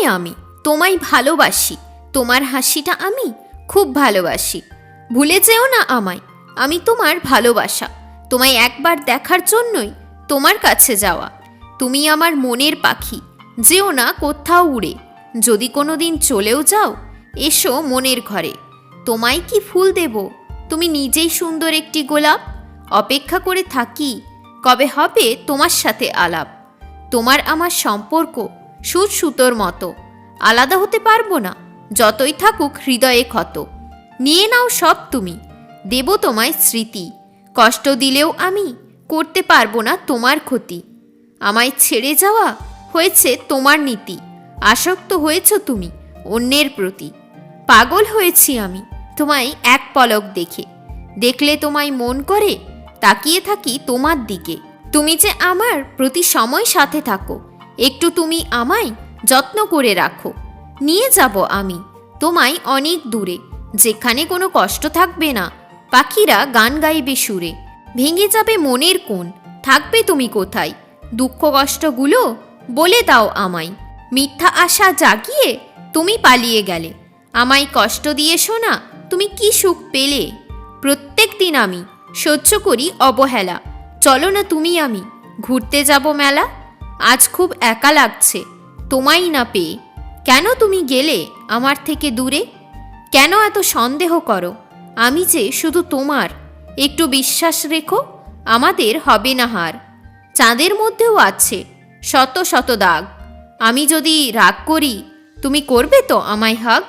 তোমায় আমি, তোমায় ভালোবাসি, তোমার হাসিটা আমি খুব ভালোবাসি। ভুলে যেও না আমায়, আমি তোমার ভালোবাসা, তোমায় একবার দেখার জন্যই তোমার কাছে যাওয়া। তুমি আমার মনের পাখি, যেও না কোথাও উড়ে, যদি কোনো দিন চলেও যাও, এসো মনের ঘরে। তোমায় কি ফুল দেব? তুমি নিজেই সুন্দর একটি গোলাপ? অপেক্ষা করে থাকি, কবে হবে তোমার সাথে আলাপ? তোমার আমার সম্পর্ক সুচ সুতোর মতো। আলাদা হতে পারব না, যতই থাকুক হৃদয়ে ক্ষত। নিয়ে নাও সব তুমি, দেব তোমায় স্মৃতি। কষ্ট দিলেও আমি করতে পারব না তোমার ক্ষতি। আমায় ছেড়ে যাওয়া হয়েছে তোমার নীতি, আসক্ত হয়েছ তুমি অন্যের প্রতি। পাগল হয়েছি আমি, তোমায় এক পলক দেখে। দেখলে তোমায় মন করে, তাকিয়ে থাকি তোমার দিকে। তুমি যে আমার প্রতি সময় সাথে থাকো একটু তুমি আমায় যত্ন করে রাখো। নিয়ে যাব আমি, তোমায় অনেক দূরে, যেখানে কোনো কষ্ট থাকবে না। পাখিরা গান গাইবে সুরে, ভেঙে যাবে মনের কোণ, থাকবে তুমি কোথায়? দুঃখ কষ্টগুলো বলে দাও আমায়। মিথ্যা আশা জাগিয়ে তুমি পালিয়ে গেলে। আমায় কষ্ট দিয়ে শোনা, তুমি কি সুখ পেলে? প্রত্যেক দিন আমি সহ্য করি অবহেলা। চলো না তুমি আমি, ঘুরতে যাব মেলা। আজ খুব একা লাগছে তোমাই না পেয়ে। কেন তুমি গেলে আমার থেকে দূরে? কেন এত সন্দেহ করো? আমি যে শুধু তোমার, একটু বিশ্বাস রেখো, আমাদের হবে না হার। চাঁদের মধ্যেও আছে শত শত দাগ। আমি যদি রাগ করি, তুমি করবে তো আমায় হাগ?